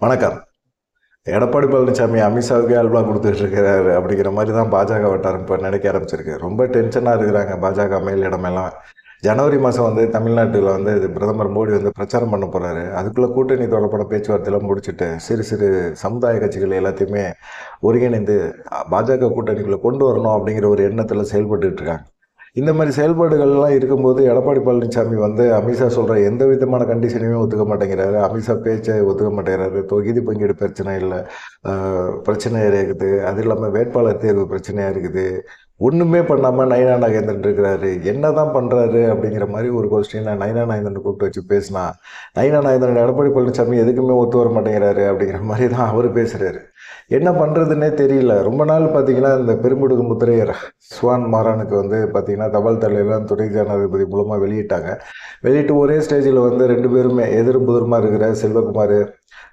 வணக்கம். எடப்பாடி பழனிசாமி அமித்ஷாவுக்கே அல்வா கொடுத்துட்டு இருக்கிறாரு அப்படிங்கிற மாதிரி தான் பாஜக வட்டாரம் இப்போ நினைக்க ஆரம்பிச்சிருக்கு. ரொம்ப டென்ஷனாக இருக்கிறாங்க பாஜக மேல் இடமெல்லாம் ஜனவரி மாதம் வந்து தமிழ்நாட்டில் வந்து இது பிரதமர் மோடி வந்து பிரச்சாரம் பண்ண போகிறாரு அதுக்குள்ளே கூட்டணி தொடர்பான பேச்சுவார்த்தையெல்லாம் முடிச்சுட்டு சிறு சிறு சமுதாய கட்சிகள் எல்லாத்தையுமே ஒருங்கிணைந்து பாஜக கூட்டணிக்குள்ளே கொண்டு வரணும் அப்படிங்கிற ஒரு எண்ணத்தில் செயல்பட்டுருக்காங்க இந்த மாதிரி செயல்பாடுகள்லாம் இருக்கும்போது எடப்பாடி பழனிசாமி வந்து அமித்ஷா சொல்கிற எந்த விதமான கண்டிஷனையுமே ஒத்துக்க மாட்டேங்கிறாரு. அமித்ஷா பேச்சை ஒத்துக்க மாட்டேங்கிறாரு. தொகுதி பங்கீடு பிரச்சனை இல்லை. பிரச்சனையாக இருக்குது. அது இல்லாமல் வேட்பாளர் தேர்வு பிரச்சனையாக இருக்குது. ஒன்றுமே பண்ணாமல் நயனா நாகேந்திரன் இருக்கிறாரு. என்ன தான் பண்ணுறாரு அப்படிங்கிற மாதிரி ஒரு கொஸ்டினை நயனா நாகேந்திரன் கூப்பிட்டு வச்சு பேசினா நயனா நாகேந்திரன் எடப்பாடி பழனிசாமி எதுக்குமே ஒத்து வர மாட்டேங்கிறாரு அப்படிங்கிற மாதிரி தான் அவர் பேசுகிறாரு என்ன பண்ணுறதுன்னே தெரியல. ரொம்ப நாள் பார்த்தீங்கன்னா இந்த பெருமுடுகு முத்திரையர் சுவான் மாறானுக்கு வந்து பார்த்தீங்கன்னா தபால் தலையெல்லாம் துணை ஜனாதிபதி மூலமாக வெளியிட்டாங்க. வெளியிட்டு ஒரே ஸ்டேஜில் வந்து ரெண்டு பேருமே எதிரும் இருக்கிற செல்வகுமார்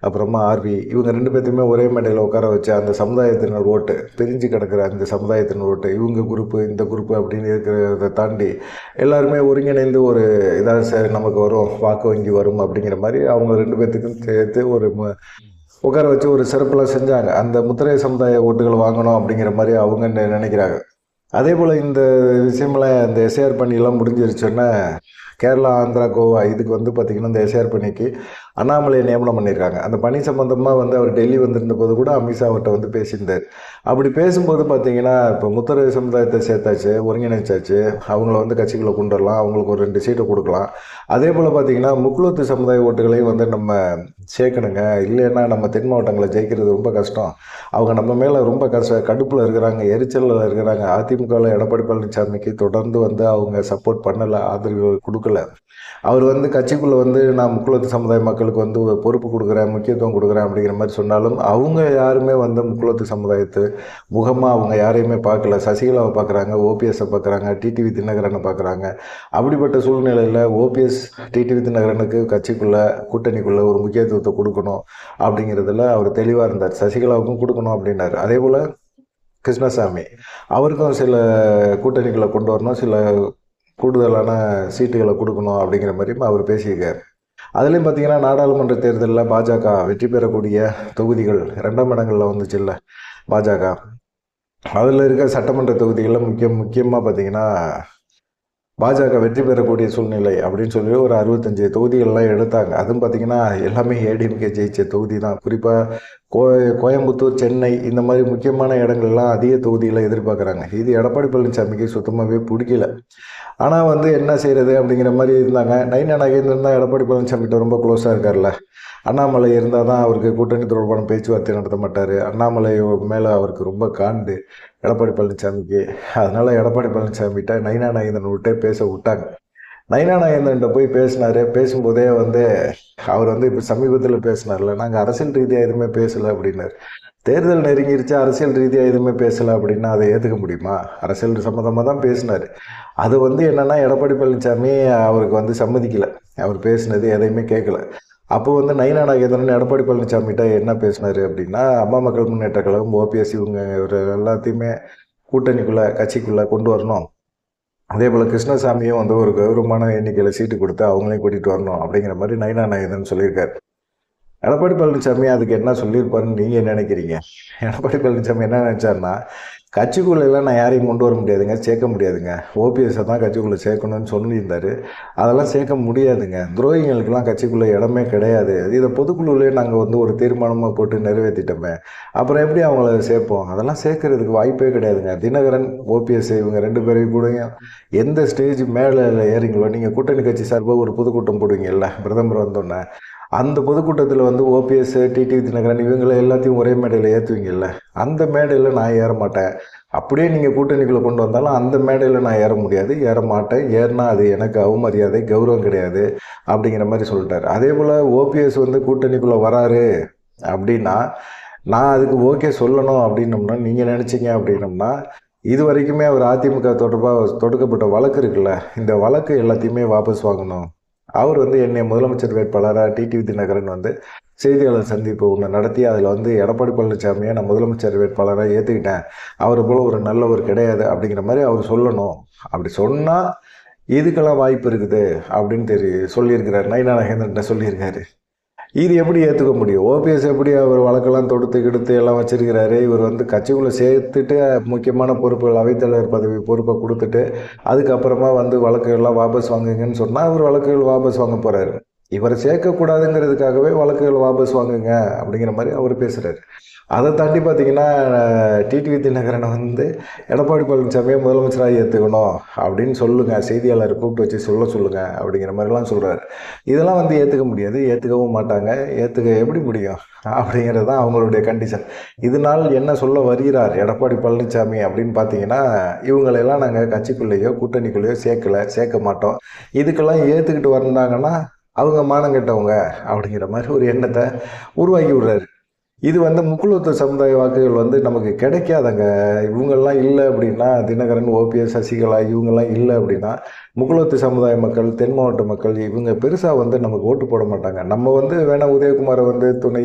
அப்புறமா ஆர்வி இவங்க ரெண்டு பேர்த்தையுமே ஒரே மேடையில் உட்கார வச்சு அந்த சமுதாயத்தினர் ஓட்டு பிரிஞ்சு கிடக்கிற அந்த சமுதாயத்தினர் ஓட்டு இவங்க குரூப்பு இந்த குரூப்பு அப்படின்னு இருக்கிறத தாண்டி எல்லாருமே ஒருங்கிணைந்து ஒரு இதாக சரி நமக்கு வரும் வாக்கு வங்கி வரும் அப்படிங்கிற மாதிரி அவங்க ரெண்டு பேர்த்துக்கும் சேர்த்து ஒரு ம- உட்கார வச்சு ஒரு சிறப்பெல்லாம் செஞ்சாங்க அந்த முத்திரை சமுதாய ஓட்டுகள் வாங்கணும் அப்படிங்கிற மாதிரி அவங்க நினைக்கிறாங்க? அதே போல் இந்த விஷயமெல்லாம் இந்த எஸ்ஏஆர் பண்ணியெல்லாம் முடிஞ்சிருச்சுன்னா கேரளா ஆந்திரா கோவா இதுக்கு வந்து பார்த்திங்கன்னா இந்த எஸ்ஆர் பணிக்கு அண்ணாமலையை நியமனம் பண்ணியிருக்காங்க. அந்த பணி சம்மந்தமாக வந்து அவர் டெல்லி வந்திருந்த போது கூட அமித்ஷா அவர்கிட்ட வந்து பேசியிருந்தார். அப்படி பேசும்போது பார்த்தீங்கன்னா இப்போ முத்தரவு சமுதாயத்தை சேர்த்தாச்சு ஒருங்கிணைச்சாச்சு. அவங்கள வந்து கட்சிக்குள்ளே கொண்டு வரலாம் அவங்களுக்கு ஒரு ரெண்டு சீட்டை கொடுக்கலாம். அதே போல் பார்த்தீங்கன்னா முக்குளத்து சமுதாய ஓட்டுகளையும் வந்து நம்ம சேர்க்கணுங்க. இல்லைன்னா நம்ம தென் மாவட்டங்களை ஜெயிக்கிறது ரொம்ப கஷ்டம். அவங்க நம்ம மேலே ரொம்ப கஷ்ட கடுப்பில் இருக்கிறாங்க எரிச்சலில் இருக்கிறாங்க. அதிமுகவில் எடப்பாடி பழனிசாமிக்கு தொடர்ந்து வந்து அவங்க சப்போர்ட் பண்ணலை ஆதரவு கொடுக்கல. அவர் வந்து கட்சிக்குள்ளே வந்து நான் முக்குளத்து சமுதாய மக்களுக்கு வந்து பொறுப்பு கொடுக்குறேன் முக்கியத்துவம் கொடுக்குறேன் அப்படிங்கிற மாதிரி சொன்னாலும் அவங்க யாருமே வந்து முக்குளத்து சமுதாயத்து முகமாக அவங்க யாரையுமே பார்க்கல. சசிகலாவை பார்க்குறாங்க ஓபிஎஸ்ஸை பார்க்குறாங்க டிடிவி தினகரனை பார்க்குறாங்க. அப்படிப்பட்ட சூழ்நிலையில் ஓபிஎஸ் டிடிவி தினகரனுக்கு கட்சிக்குள்ளே கூட்டணிக்குள்ளே ஒரு முக்கியத்துவத்தை கொடுக்கணும் அப்படிங்கிறதுல அவர் தெளிவாக இருந்தார். சசிகலாவுக்கும் கொடுக்கணும் அப்படின்னாரு. அதே போல் கிருஷ்ணசாமி அவருக்கும் சில கூட்டணிகளை கொண்டு வரணும் சில கூடுதலான சீட்டுகளை கொடுக்கணும் அப்படிங்கிற மாதிரியும் அவர் பேசியிருக்கார். அதுலேயும் பார்த்தீங்கன்னா நாடாளுமன்ற தேர்தலில் பாஜக வெற்றி பெறக்கூடிய தொகுதிகள் ரெண்டாம் இடங்களில் வந்துச்சுல்ல பாஜக. அதில் இருக்க சட்டமன்ற தொகுதிகளில் முக்கியம் முக்கியமாக பார்த்தீங்கன்னா பாஜக வெற்றி பெறக்கூடிய சூழ்நிலை அப்படின்னு சொல்லி ஒரு அறுபத்தஞ்சு தொகுதிகள்லாம் எடுத்தாங்க. அதுவும் பார்த்தீங்கன்னா எல்லாமே ஏடிஎம்கே ஜெயிச்ச தொகுதி தான் குறிப்பாக கோ கோயம்புத்தூர் சென்னை இந்த மாதிரி முக்கியமான இடங்கள்லாம் அதிக தொகுதிகளை எதிர்பார்க்குறாங்க. இது எடப்பாடி பழனிசாமிக்கு சுத்தமாகவே பிடிக்கல. ஆனால் வந்து என்ன செய்கிறது அப்படிங்கிற மாதிரி இருந்தாங்க. நைனா நாகேந்திரன் தான் எடப்பாடி பழனிசாமிகிட்ட ரொம்ப க்ளோஸாக இருக்கார்ல. அண்ணாமலை இருந்தால் தான் அவருக்கு கூட்டணி தொடர்பான பேச்சுவார்த்தை நடத்த மாட்டார். அண்ணாமலை மேலே அவருக்கு ரொம்ப காண்டு. எடப்பாடி பழனிசாமிக்கு. அதனால் எடப்பாடி பழனிசாமிகிட்ட நைனா நாயந்தன் விட்டே பேச விட்டாங்க. நைனா நாகேந்திரன்ட்ட போய் பேசினாரு. பேசும்போதே வந்து அவர் வந்து இப்போ சமீபத்தில் பேசினார்ல நாங்கள் அரசியல் ரீதியாக எதுவுமே பேசலை அப்படின்னாரு. தேர்தல் நெருங்கிருச்சு அரசியல் ரீதியாக எதுவுமே பேசலை அப்படின்னா அதை ஏற்றுக்க முடியுமா? அரசியல் சம்மந்தமாக தான் பேசினார். அது வந்து என்னென்னா எடப்பாடி பழனிசாமி அவருக்கு வந்து சம்மதிக்கலை. அவர் பேசினது எதையுமே கேட்கல அப்போ வந்து நயினா நாகேந்திரன் எடப்பாடி பழனிசாமிகிட்ட என்ன பேசினார் அப்படின்னா அம்மா மக்கள் முன்னேற்ற கழகம் ஓபிஎஸ் இவங்க இவர் எல்லாத்தையுமே கூட்டணிக்குள்ளே கட்சிக்குள்ளே கொண்டு வரணும். அதே போல் கிருஷ்ணசாமியும் வந்து ஒரு கௌரவமான எண்ணிக்கையில் சீட்டு கொடுத்து அவங்களையும் கூட்டிகிட்டு வரணும் அப்படிங்கிற மாதிரி நயினா நாகேந்திரன் சொல்லியிருக்காரு. எடப்பாடி பழனிசாமி அதுக்கு என்ன சொல்லியிருப்பாருன்னு நீங்கள் நினைக்கிறீங்க? எடப்பாடி பழனிசாமி என்ன நினச்சாருன்னா கட்சிக்குள்ளெல்லாம் நான் யாரையும் கொண்டு வர முடியாதுங்க சேர்க்க முடியாதுங்க. ஓபிஎஸ்ஸை தான் கட்சிக்குள்ளே சேர்க்கணும்னு சொல்லியிருந்தார். அதெல்லாம் சேர்க்க முடியாதுங்க. துரோகிகளுக்கெல்லாம் கட்சிக்குள்ளே இடமே கிடையாது. இதை பொதுக்குழுவிலே நாங்கள் வந்து ஒரு தீர்மானமாக போட்டு நிறைவேற்றிட்டோமே அப்புறம் எப்படி அவங்கள சேர்ப்போம்? அதெல்லாம் சேர்க்கறதுக்கு வாய்ப்பே கிடையாதுங்க. தினகரன் ஓபிஎஸ் இவங்க ரெண்டு பேரையும் கூடயும் எந்த ஸ்டேஜ் மேலே ஏறிங்களோ நீங்கள் கூட்டணி கட்சி சார்பாக ஒரு பொதுக்கூட்டம் போடுவீங்கல்ல பிரதமர் வந்தோன்னே. அந்த பொதுக்கூட்டத்தில் வந்து ஓபிஎஸ் டிடிவி தினகரன் இவங்களை எல்லாத்தையும் ஒரே மேடையில் ஏற்றுவீங்கல்ல அந்த மேடையில் நான் ஏற மாட்டேன். அப்படியே நீங்கள் கூட்டணிக்குள்ளே கொண்டு வந்தாலும் அந்த மேடையில் நான் ஏற முடியாது. ஏற மாட்டேன். ஏறினா அது எனக்கு அவமரியாதை கௌரவம் கிடையாது அப்படிங்கிற மாதிரி சொல்லிட்டார். அதே போல் ஓபிஎஸ் வந்து கூட்டணிக்குள்ளே வராரு அப்படின்னா நான் அதுக்கு ஓகே சொல்லணும் அப்படின்னம்னா நீங்கள் நினச்சிங்க அப்படின்னம்னா இது வரைக்குமே அவர் அதிமுக தொடர்பாக தொடுக்கப்பட்ட வழக்கு இருக்குல்ல இந்த வழக்கு எல்லாத்தையுமே வாபஸ் வாங்கணும். அவர் வந்து என்னை முதலமைச்சர் வேட்பாளராக டிடிவி தினகரன் வந்து செய்தியாளர் சந்திப்பு ஒன்று நடத்தி அதில் வந்து எடப்பாடி பழனிசாமியை நான் முதலமைச்சர் வேட்பாளராக ஏற்றுக்கிட்டேன் அவரை போல் ஒரு நல்லவர் கிடையாது அப்படிங்கிற மாதிரி அவர் சொல்லணும். அப்படி சொன்னால் இதுக்கெல்லாம் வாய்ப்பு இருக்குது அப்படின்னு தெரி சொல்லியிருக்கிறார். நயினா நகேந்திரன் சொல்லியிருக்காரு. இது எப்படி ஏற்றுக்க முடியும்? ஓபிஎஸ் எப்படி அவர் வழக்கெல்லாம் தொடுத்து கெடுத்து எல்லாம் வச்சிருக்கிறாரு? இவர் வந்து கட்சிக்குள்ளே சேர்த்துட்டு முக்கியமான பொறுப்புகள் அவைத்தலைவர் பதவி பொறுப்பை கொடுத்துட்டு அதுக்கப்புறமா வந்து வழக்குகள்லாம் வாபஸ் வாங்குங்கன்னு சொன்னால் அவர் வழக்குகள் வாபஸ் வாங்க போகிறாரு இவரை சேர்க்கக்கூடாதுங்கிறதுக்காகவே வழக்குகள் வாபஸ் வாங்குங்க அப்படிங்கிற மாதிரி அவர் பேசுகிறாரு அதை தாண்டி பார்த்தீங்கன்னா டிடிவி தினகரனை வந்து எடப்பாடி பழனிசாமியை முதலமைச்சராக ஏற்றுக்கணும் அப்படின்னு சொல்லுங்கள் செய்தியாளர் கூப்பிட்டு வச்சு சொல்ல சொல்லுங்கள் அப்படிங்கிற மாதிரிலாம் சொல்கிறாரு இதெல்லாம் வந்து ஏற்றுக்க முடியாது. ஏற்றுக்கவும் மாட்டாங்க. ஏற்றுக்க எப்படி முடியும்? அப்படிங்கிறது தான் அவங்களுடைய கண்டிஷன் இதனால் என்ன சொல்ல வருகிறார் எடப்பாடி பழனிசாமி அப்படின்னு பார்த்தீங்கன்னா இவங்களெல்லாம் நாங்கள் கட்சிக்குள்ளேயோ கூட்டணிக்குள்ளேயோ சேர்க்கலை சேர்க்க மாட்டோம். இதுக்கெல்லாம் ஏற்றுக்கிட்டு வந்தாங்கன்னா அவங்க மானம் கெட்டவங்க அப்படிங்கிற மாதிரி ஒரு எண்ணத்தை உருவாக்கி விடுறாரு. இது வந்து முக்குளத்து சமுதாய வாக்குகள் வந்து நமக்கு கிடைக்காதங்க. இவங்கெல்லாம் இல்லை அப்படின்னா தினகரன் ஓபிஎஸ் சசிகலா இவங்கெல்லாம் இல்லை அப்படின்னா முக்குளத்து சமுதாய மக்கள் தென் மாவட்ட மக்கள் இவங்க பெருசாக வந்து நமக்கு ஓட்டு போட மாட்டாங்க. நம்ம வந்து வேணால் உதயகுமாரை வந்து துணை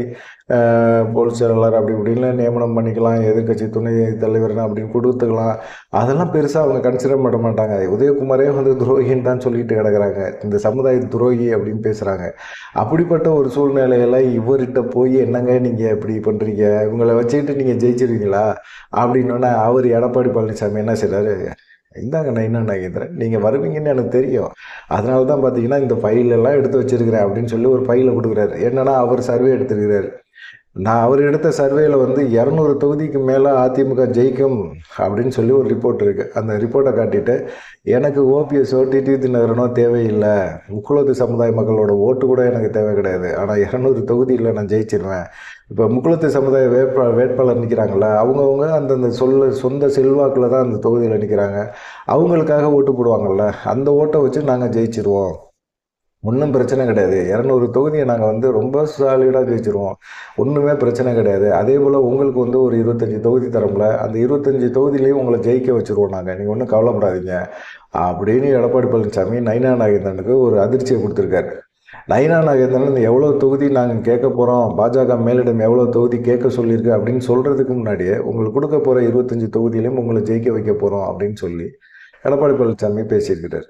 பொதுச் செயலாளர் அப்படி இப்படின்னு நியமனம் பண்ணிக்கலாம் எதிர்கட்சி துணை தலைவர்னா அப்படின்னு கொடுத்துக்கலாம். அதெல்லாம் பெருசாக அவங்க கன்சிடர் பண்ண மாட்டாங்க. உதயகுமாரே வந்து துரோகின்னு தான் சொல்லிட்டு கிடக்குறாங்க. இந்த சமுதாய துரோகி அப்படின்னு பேசுகிறாங்க அப்படிப்பட்ட ஒரு சூழ்நிலையில் இவர்கிட்ட போய் என்னங்க நீங்கள் இப்படி பண்ணுறீங்க இவங்களை வச்சுக்கிட்டு நீங்கள் ஜெயிச்சிருவீங்களா? அப்படின்னோடனே அவர் எடப்பாடி பழனிசாமி என்ன செய்கிறாரு இந்தாங்க நான் என்ன நாகேந்திரன் நீங்கள் வருவீங்கன்னு எனக்கு தெரியும். அதனால தான் பார்த்தீங்கன்னா இந்த ஃபைலெல்லாம் எடுத்து வச்சிருக்கிறேன் அப்படின்னு சொல்லி ஒரு ஃபைலை கொடுக்குறாரு. என்னன்னா அவர் சர்வே எடுத்துருக்கிறாரு. நான் அவர் எடுத்த சர்வேயில் வந்து இரநூறு தொகுதிக்கு மேலே அதிமுக ஜெயிக்கும் அப்படின்னு சொல்லி ஒரு ரிப்போர்ட் இருக்குது அந்த ரிப்போர்ட்டை காட்டிட்டு எனக்கு ஓபிஎஸ்ஸோ டிடிவி தினகரனோ தேவையில்லை. முக்குளத்து சமுதாய மக்களோட ஓட்டு கூட எனக்கு தேவை கிடையாது. ஆனால் இரநூறு தொகுதியில் நான் ஜெயிச்சிருவேன். இப்போ முக்குளத்து சமுதாய வேட்பா வேட்பாளர் நிற்கிறாங்கள அவங்கவுங்க அந்தந்த சொல்ல சொந்த செல்வாக்கில் தான் அந்த தொகுதியில் நிற்கிறாங்க அவங்களுக்காக ஓட்டு போடுவாங்கள்ல அந்த ஓட்டை வச்சு நாங்கள் ஜெயிச்சிருவோம். ஒன்றும் பிரச்சனை கிடையாது. இரநூறு தொகுதியை நாங்கள் வந்து ரொம்ப சாலிடாக ஜெயிச்சிருவோம். ஒன்றுமே பிரச்சனை கிடையாது. அதே போல் உங்களுக்கு வந்து ஒரு இருபத்தஞ்சி தொகுதி தரோம்ல அந்த இருபத்தஞ்சி தொகுதியிலையும் உங்களை ஜெயிக்க வச்சுருவோம் நாங்கள் நீங்கள் ஒன்றும் கவலைப்படாதீங்க. அப்படின்னு எடப்பாடி பழனிசாமி நயனா நாகேந்திரனுக்கு ஒரு அதிர்ச்சியை கொடுத்துருக்காரு. நைனா நாகேந்திரன் எவ்வளோ தொகுதி நாங்கள் கேட்க போகிறோம் பாஜக மேலிடம் எவ்வளோ தொகுதி கேட்க சொல்லியிருக்கு அப்படின்னு சொல்கிறதுக்கு முன்னாடியே உங்களுக்கு கொடுக்க போகிற இருபத்தஞ்சி தொகுதியிலையும் உங்களை ஜெயிக்க வைக்க போகிறோம் அப்படின்னு சொல்லி எடப்பாடி பழனிசாமி பேசியிருக்கிறார்.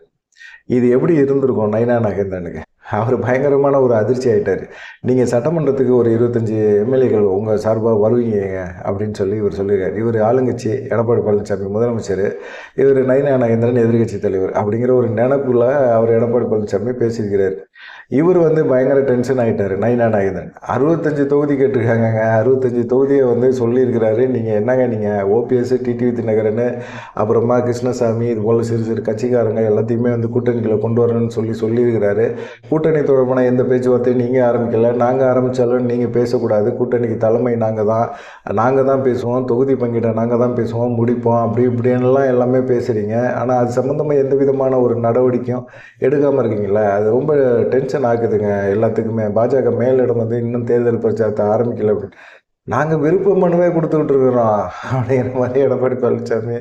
இது எப்படி இருந்திருக்கும் நயனா நாகேந்திரனுக்கு? அவர் பயங்கரமான ஒரு அதிர்ச்சி ஆகிட்டார் நீங்கள் சட்டமன்றத்துக்கு ஒரு இருபத்தஞ்சி எம்எல்ஏக்கள் உங்கள் சார்பாக வருவீங்க அப்படின்னு சொல்லி இவர் சொல்லியிருக்காரு. இவர் ஆளுங்கட்சி எடப்பாடி பழனிசாமி முதலமைச்சர் இவர் நயனா நாகேந்திரன் எதிர்கட்சி தலைவர் அப்படிங்கிற ஒரு நினப்பில் அவர் எடப்பாடி பழனிசாமி பேசியிருக்கிறார். இவர் வந்து பயங்கர டென்ஷன் ஆகிட்டார் நைனா நாகேந்திரன் அறுபத்தஞ்சு தொகுதி கேட்டிருக்காங்கங்க அறுபத்தஞ்சு தொகுதியை வந்து சொல்லியிருக்கிறாரு. நீங்கள் என்னங்க நீங்கள் ஓபிஎஸ் டிடிவி தினகரன் அப்புறமா கிருஷ்ணசாமி இது போல் சிறு சிறு கட்சிக்காரங்க எல்லாத்தையுமே வந்து கூட்டணிகளை கொண்டு வரணும்னு சொல்லி சொல்லியிருக்கிறாரு. கூட்டணி தொடர்பான எந்த பேச்சுவார்த்தையும் நீங்கள் ஆரம்பிக்கல. நாங்கள் ஆரம்பித்தாலும் நீங்கள் பேசக்கூடாது. கூட்டணிக்கு தலைமை நாங்கள் தான். நாங்கள் தான் பேசுவோம். தொகுதி பங்கிட்ட நாங்கள் தான் பேசுவோம். முடிப்போம். அப்படி இப்படின்லாம் எல்லாமே பேசுகிறீங்க ஆனால் அது சம்மந்தமாக எந்த விதமான ஒரு நடவடிக்கையும் எடுக்காமல் இருக்கீங்களா அது ரொம்ப டென்ஷன் ஆகுதுங்க. எல்லாத்துக்குமே பாஜக மேலிடம் வந்து இன்னும் தேர்தல் பிரச்சாரத்தை ஆரம்பிக்கல. அப்படின்னு நாங்கள் விருப்ப மனுவே கொடுத்துக்கிட்டு இருக்கிறோம். அப்படிங்கிற மாதிரி எடப்பாடி பழனிசாமி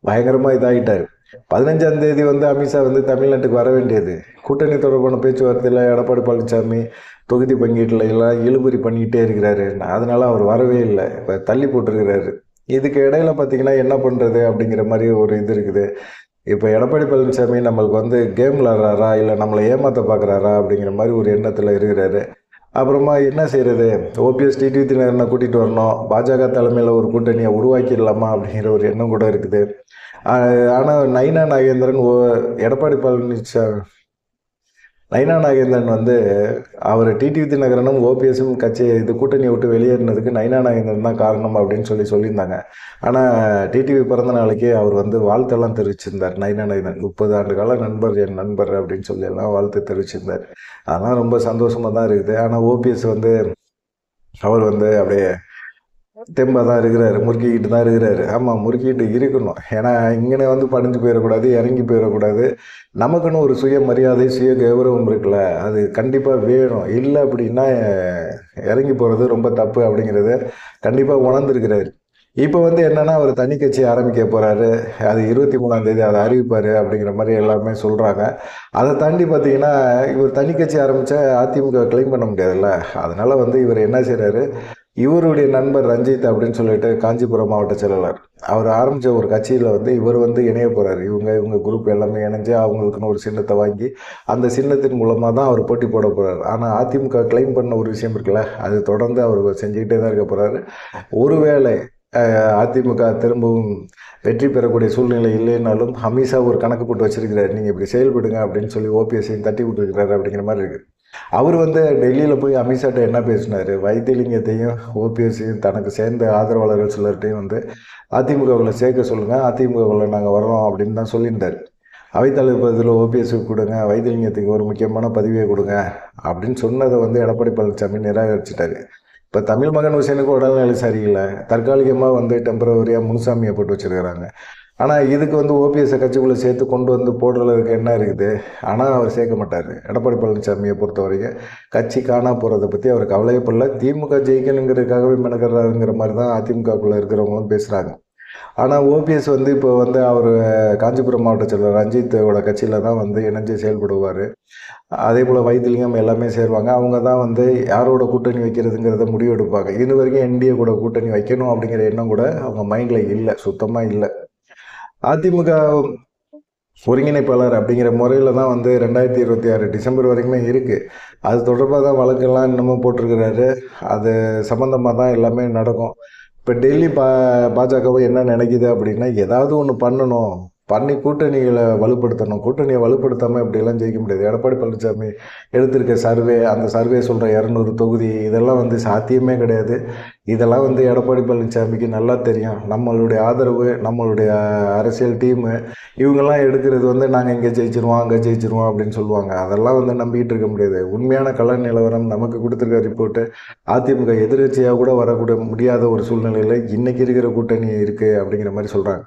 பயங்கரமாக இதாகிட்டார் பதினஞ்சாம் தேதி வந்து அமித்ஷா வந்து தமிழ்நாட்டுக்கு வர வேண்டியது. கூட்டணி தொடர்பான பேச்சுவார்த்தையில் எடப்பாடி பழனிசாமி தொகுதி பங்கீட்டில் எல்லாம் இழுபறி பண்ணிக்கிட்டே இருக்கிறாரு. அதனால் அவர் வரவே இல்லை. இப்போ தள்ளி போட்டிருக்கிறாரு. இதுக்கு இடையில பார்த்தீங்கன்னா என்ன பண்ணுறது அப்படிங்கிற மாதிரி ஒரு இது இருக்குது. இப்போ எடப்பாடி பழனிசாமி நம்மளுக்கு வந்து கேம் விளாட்றாரா? இல்லை நம்மளை ஏமாற்ற பார்க்குறாரா? அப்படிங்கிற மாதிரி ஒரு எண்ணத்தில் இருக்கிறாரு. அப்புறமா என்ன செய்கிறது ஓபிஎஸ் டிடி தினகரனை கூட்டிகிட்டு வரணும். பாஜக தலைமையில் ஒரு கூட்டணியை உருவாக்கிடலாமா? அப்படிங்கிற ஒரு எண்ணம் கூட இருக்குது. ஆனால் நைனா நாகேந்திரன் ஓ எடப்பாடி பழனிசாமி நைனா நாகேந்திரன் வந்து அவர் டிடிவி தினகரனும் ஓபிஎஸும் கட்சி இது கூட்டணியை விட்டு வெளியேறினதுக்கு நைனா நாகேந்திரன் தான் காரணம் அப்படின்னு சொல்லி சொல்லியிருந்தாங்க. ஆனால் டிடிவி பிறந்த நாளைக்கே அவர் வந்து வாழ்த்தெல்லாம் தெரிவிச்சிருந்தார். நைனா நாகேந்திரன் முப்பது ஆண்டு கால நண்பர் என் நண்பர் அப்படின்னு சொல்லி எல்லாம் வாழ்த்து தெரிவிச்சிருந்தார். அதெல்லாம் ரொம்ப சந்தோஷமாக தான் இருக்குது. ஆனால் ஓபிஎஸ் வந்து அவர் வந்து அப்படியே தெம்பாக தான் இருக்கிறாரு முறுக்கிக்கிட்டு தான் இருக்கிறாரு. ஆமாம் முறுக்கிக்கிட்டு இருக்கணும். ஏன்னா இங்கே வந்து பணிஞ்சு போயிடக்கூடாது இறங்கி போயிடக்கூடாது நமக்குன்னு ஒரு சுய மரியாதை சுய கௌரவம் இருக்குல்ல அது கண்டிப்பாக வேணும். இல்லை அப்படின்னா இறங்கி போகிறது ரொம்ப தப்பு அப்படிங்கிறத கண்டிப்பாக உணர்ந்துருக்கிறாரு. இப்போ வந்து என்னென்னா அவர் தனி கட்சி ஆரம்பிக்க போகிறாரு அது இருபத்தி மூணாம் தேதி அதை அறிவிப்பார் அப்படிங்கிற மாதிரி எல்லாமே சொல்கிறாங்க அதை தாண்டி பார்த்தீங்கன்னா இவர் தனி கட்சி ஆரம்பித்தா அதிமுக கிளைம் பண்ண முடியாதுல்ல. அதனால் வந்து இவர் என்ன செய்கிறாரு இவருடைய நண்பர் ரஞ்சித் அப்படின்னு சொல்லிட்டு காஞ்சிபுரம் மாவட்ட செயலாளர். அவர் ஆரம்பித்த ஒரு கட்சியில் வந்து இவர் வந்து இணைய போகிறார் இவங்க இவங்க குரூப் எல்லாமே இணைஞ்சு அவங்களுக்குன்னு ஒரு சின்னத்தை வாங்கி அந்த சின்னத்தின் மூலமாக தான் அவர் போட்டி போட போகிறார் ஆனால் அதிமுக கிளைம் பண்ண ஒரு விஷயம் இருக்குல்ல அது தொடர்ந்து அவர் செஞ்சுக்கிட்டே தான் இருக்க போகிறாரு ஒருவேளை அதிமுக திரும்பவும் வெற்றி பெறக்கூடிய சூழ்நிலை இல்லைனாலும் ஹமீஷா ஒரு கணக்கு போட்டு வச்சிருக்கிறார். நீங்கள் இப்படி செயல்படுங்க அப்படின்னு சொல்லி ஓபிஎஸ்ஸையும் தட்டி விட்டுருக்கிறாரு அப்படிங்கிற மாதிரி இருக்குது அவர் வந்து டெல்லியில் போய் அமித்ஷாட்ட என்ன பேசினார்? வைத்தியலிங்கத்தையும் ஓபிஎஸ்ஸையும் தனக்கு சேர்ந்த ஆதரவாளர்கள் சிலர்கிட்டையும் வந்து அதிமுகவில் சேர்க்க சொல்லுங்கள் அதிமுகவில் நாங்கள் வர்றோம் அப்படின்னு தான் சொல்லியிருந்தார். அவைத்தலைவத்தில் ஓபிஎஸ்க்கு கொடுங்க வைத்தியலிங்கத்துக்கு ஒரு முக்கியமான பதவியை கொடுங்க அப்படின்னு சொன்னதை வந்து எடப்பாடி பழனிசாமி நிராகரிச்சிட்டாரு. இப்போ தமிழ் மகன் விஷயனுக்கு உடல்நிலை சரியில்லை. தற்காலிகமாக வந்து டெம்பரவரியாக முனுசாமியை போட்டு வச்சுருக்கிறாங்க. ஆனால் இதுக்கு வந்து ஓபிஎஸ்ஸை கட்சிக்குள்ளே சேர்த்து கொண்டு வந்து போடுறதுக்கு என்ன இருக்குது. ஆனால் அவர் சேர்க்க மாட்டார். எடப்பாடி பழனிசாமியை பொறுத்த வரைக்கும் கட்சி காணா போகிறத பற்றி அவர் கவலையப்படல. திமுக ஜெயிக்கணுங்கிறதுக்காகவே மெனக்கிறாருங்கிற மாதிரி தான் அதிமுகக்குள்ளே இருக்கிறவங்களும் பேசுகிறாங்க ஆனால் ஓபிஎஸ் வந்து இப்போ வந்து அவர் காஞ்சிபுரம் மாவட்ட செயலர் ரஞ்சித்தோட கட்சியில் தான் வந்து இணைஞ்சு செயல்படுவார். அதே போல் வைத்திலிங்கம் எல்லாமே சேருவாங்க. அவங்க தான் வந்து யாரோட கூட்டணி வைக்கிறதுங்கிறத முடிவெடுப்பாங்க. இது வரைக்கும் என்டிஏ கூட கூட்டணி வைக்கணும் அப்படிங்கிற எண்ணம் கூட அவங்க மைண்டில் இல்லை. சுத்தமாக இல்லை. அதிமுக ஒருங்கிணைப்பாளர் அப்படிங்கிற முறையில் தான் வந்து ரெண்டாயிரத்தி இருபத்தி ஆறு டிசம்பர் வரைக்குமே இருக்குது அது தொடர்பாக தான் வழக்கெல்லாம் இன்னமும் போட்டிருக்கிறாரு. அது சம்மந்தமாக தான் எல்லாமே நடக்கும். இப்போ டெல்லி பா பாஜகவும் என்ன நினைக்குது அப்படின்னா ஏதாவது ஒன்று பண்ணணும். பண்ணி கூட்டணிகளை வலுப்படுத்தணும். கூட்டணியை வலுப்படுத்தாமல் இப்படியெல்லாம் ஜெயிக்க முடியாது. எடப்பாடி பழனிசாமி எடுத்திருக்க சர்வே அந்த சர்வே சொல்கிற இரநூறு தொகுதி இதெல்லாம் வந்து சாத்தியமே கிடையாது. இதெல்லாம் வந்து எடப்பாடி பழனிசாமிக்கு நல்லா தெரியும். நம்மளுடைய ஆதரவு நம்மளுடைய அரசியல் டீமு இவங்கெல்லாம் எடுக்கிறது வந்து நாங்கள் இங்கே ஜெயிச்சிருவோம் அங்கே ஜெயிச்சிருவோம் அப்படின்னு சொல்லுவாங்க. அதெல்லாம் வந்து நம்பிக்கிட்டு இருக்க முடியாது. உண்மையான கள நிலவரம் நமக்கு கொடுத்துருக்க ரிப்போர்ட்டு அதிமுக எதிர்கட்சியாக கூட வரக்கூட முடியாத ஒரு சூழ்நிலையில் இன்றைக்கி இருக்கிற கூட்டணி இருக்குது அப்படிங்கிற மாதிரி சொல்கிறாங்க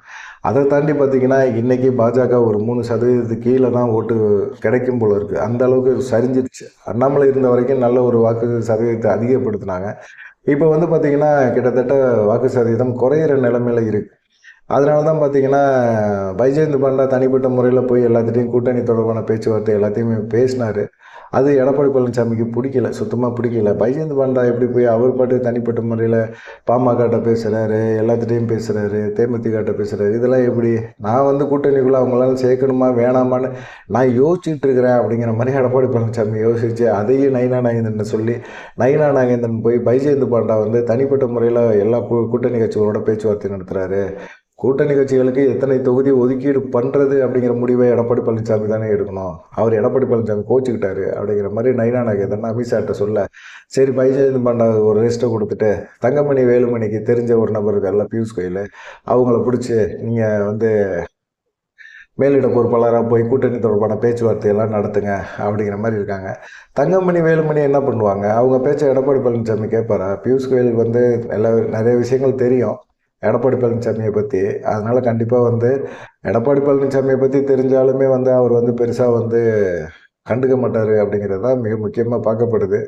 அதை தாண்டி பார்த்தீங்கன்னா இன்றைக்கி பாஜக ஒரு மூணு சதவீதத்துக்கு கீழே தான் ஓட்டு கிடைக்கும் போல இருக்குது அந்த அளவுக்கு சரிஞ்சிருச்சு. அண்ணாமலை இருந்த வரைக்கும் நல்ல ஒரு வாக்கு சதவீதத்தை அதிகப்படுத்தினாங்க. இப்போ வந்து பார்த்திங்கன்னா கிட்டத்தட்ட வாக்கு சதவீதம் குறையிற நிலைமையில் இருக்குது அதனால தான் பார்த்தீங்கன்னா பைஜெயந்த் பாண்டா தனிப்பட்ட முறையில் போய் எல்லாத்திட்டையும் கூட்டணி தொடர்பான பேச்சுவார்த்தை எல்லாத்தையுமே பேசினார். அது எடப்பாடி பழனிசாமிக்கு பிடிக்கல சுத்தமாக பிடிக்கல. பைஜந்த் பாண்டா எப்படி போய் அவர் பாட்டு தனிப்பட்ட முறையில் பாமகட்ட பேசுகிறாரு எல்லாத்துட்டையும் பேசுகிறாரு தேமுதிகட்ட பேசுகிறாரு இதெல்லாம் எப்படி? நான் வந்து கூட்டணிக்குள்ளே அவங்களால சேர்க்கணுமா வேணாமான்னு நான் யோசிச்சுட்டு இருக்கிறேன் அப்படிங்கிற மாதிரி எடப்பாடி பழனிசாமி யோசிச்சு அதையும் நயினா நாகேந்திரன் சொல்லி நயினா நாகேந்திரன் போய் பைஜெயந்த் பாண்டா வந்து தனிப்பட்ட முறையில் எல்லா கூட்டணி கட்சிகளோட பேச்சுவார்த்தை நடத்துகிறாரு கூட்டணி கட்சிகளுக்கு எத்தனை தொகுதி ஒதுக்கீடு பண்ணுறது அப்படிங்கிற முடிவை எடப்பாடி பழனிசாமி தானே எடுக்கணும். அவர் எடப்பாடி பழனிசாமி கோச்சிக்கிட்டாரு அப்படிங்கிற மாதிரி நைனா நாகேந்திரன் அமித்ஷாட்ட சொல்ல சரி பைஜெயந்த் பாண்டா ஒரு லிஸ்ட்டை கொடுத்துட்டு தங்கமணி வேலுமணிக்கு தெரிஞ்ச ஒரு நபர் இருக்கார்ல பியூஷ் கோயில். அவங்கள பிடிச்சி நீங்கள் வந்து மேலிட பொறுப்பாளராக போய் கூட்டணி தொடர்பான பேச்சுவார்த்தையெல்லாம் நடத்துங்க அப்படிங்கிற மாதிரி இருக்காங்க. தங்கமணி வேலுமணி என்ன பண்ணுவாங்க? அவங்க பேச்சை எடப்பாடி பழனிசாமி கேட்பாரா பியூஷ் கோயில் வந்து எல்லா நிறைய விஷயங்கள் தெரியும். எடப்பாடி பழனிசாமியை பற்றி அதனால் கண்டிப்பாக வந்து எடப்பாடி பழனிசாமியை பற்றி தெரிஞ்சாலுமே வந்து அவர் வந்து பெருசாக வந்து கண்டுக்க மாட்டார் அப்படிங்கிறது தான் மிக முக்கியமாக பார்க்கப்படுது.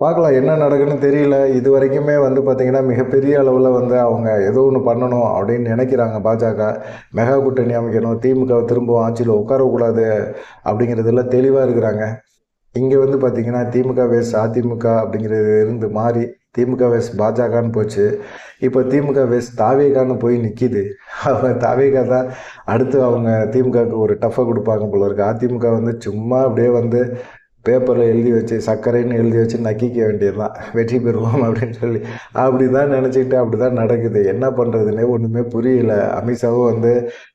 பார்க்கலாம் என்ன நடக்குன்னு தெரியல. இது வரைக்குமே வந்து பார்த்திங்கன்னா மிகப்பெரிய அளவில் வந்து அவங்க ஏதோ ஒன்று பண்ணணும் அப்படின்னு நினைக்கிறாங்க பாஜக. மெகா கூட்டணி அமைக்கணும் திமுக திரும்பவும் ஆட்சியில் உட்காரக்கூடாது அப்படிங்கிறதுல தெளிவாக இருக்கிறாங்க. இங்கே வந்து பார்த்திங்கன்னா திமுக வேஸ் அதிமுக அப்படிங்கிறது இருந்து மாறி திமுக வேஸ் பாஜகன்னு போச்சு. இப்போ திமுக வேஸ் தாவேகான்னு போய் நிற்கிது அவங்க தாவேகா தான் அடுத்து அவங்க திமுகவுக்கு ஒரு டஃப்பாக கொடுப்பாங்க போல இருக்கு. அதிமுக வந்து சும்மா அப்படியே வந்து பேப்பரில் எழுதி வச்சு சர்க்கரைன்னு எழுதி வச்சு நக்கிக்க வேண்டியதுதான். வெற்றி பெறுவோம் அப்படின்னு சொல்லி. அப்படி தான் நினச்சிக்கிட்டு அப்படி தான் நடக்குது. என்ன பண்ணுறதுனே ஒன்றுமே புரியல. அமித்ஷாவும் வந்து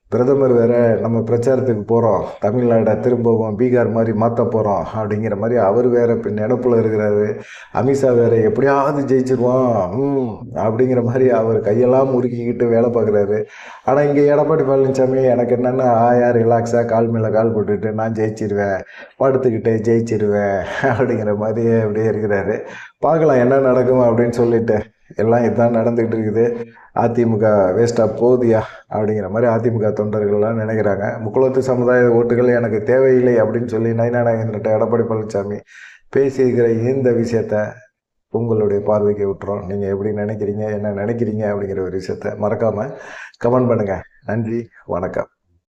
பிரதமர் வேற நம்ம பிரச்சாரத்துக்கு போகிறோம் தமிழ்நாடை திரும்பவும் பீகார் மாதிரி மாற்ற போகிறோம் அப்படிங்கிற மாதிரி அவர் வேற பின் நினப்பில் இருக்கிறாரு. அமித்ஷா வேற எப்படியாவது ஜெயிச்சிருவோம். அப்படிங்கிற மாதிரி அவர் கையெல்லாம் முறுக்கிக்கிட்டு வேலை பார்க்குறாரு. ஆனால் இங்கே எடப்பாடி பழனிசாமி எனக்கு என்னென்ன ஆயா ரிலாக்ஸாக கால் மேலே கால் போட்டுட்டு நான் ஜெயிச்சிருவேன். படுத்துக்கிட்டு ஜெயிச்சிருவேன். அப்படிங்கிற மாதிரி அப்படியே இருக்கிறாரு. பார்க்கலாம் என்ன நடக்கும் அப்படின்னு சொல்லிட்டு. எல்லாம் இதுதான் நடந்துக்கிட்டு இருக்குது. அதிமுக வேஸ்ட்டாக போதியா அப்படிங்கிற மாதிரி அதிமுக தொண்டர்கள்லாம் நினைக்கிறாங்க. முக்குளத்து சமுதாய ஓட்டுகள் எனக்கு தேவையில்லை அப்படின்னு சொல்லி நைனா எடப்பாடி பழனிசாமி பேசியிருக்கிற இந்த விஷயத்த உங்களுடைய பார்வைக்கு விட்டுறோம். நீங்கள் எப்படி நினைக்கிறீங்க என்ன நினைக்கிறீங்க அப்படிங்கிற ஒரு விஷயத்த மறக்காமல் கமெண்ட் பண்ணுங்கள் நன்றி வணக்கம்.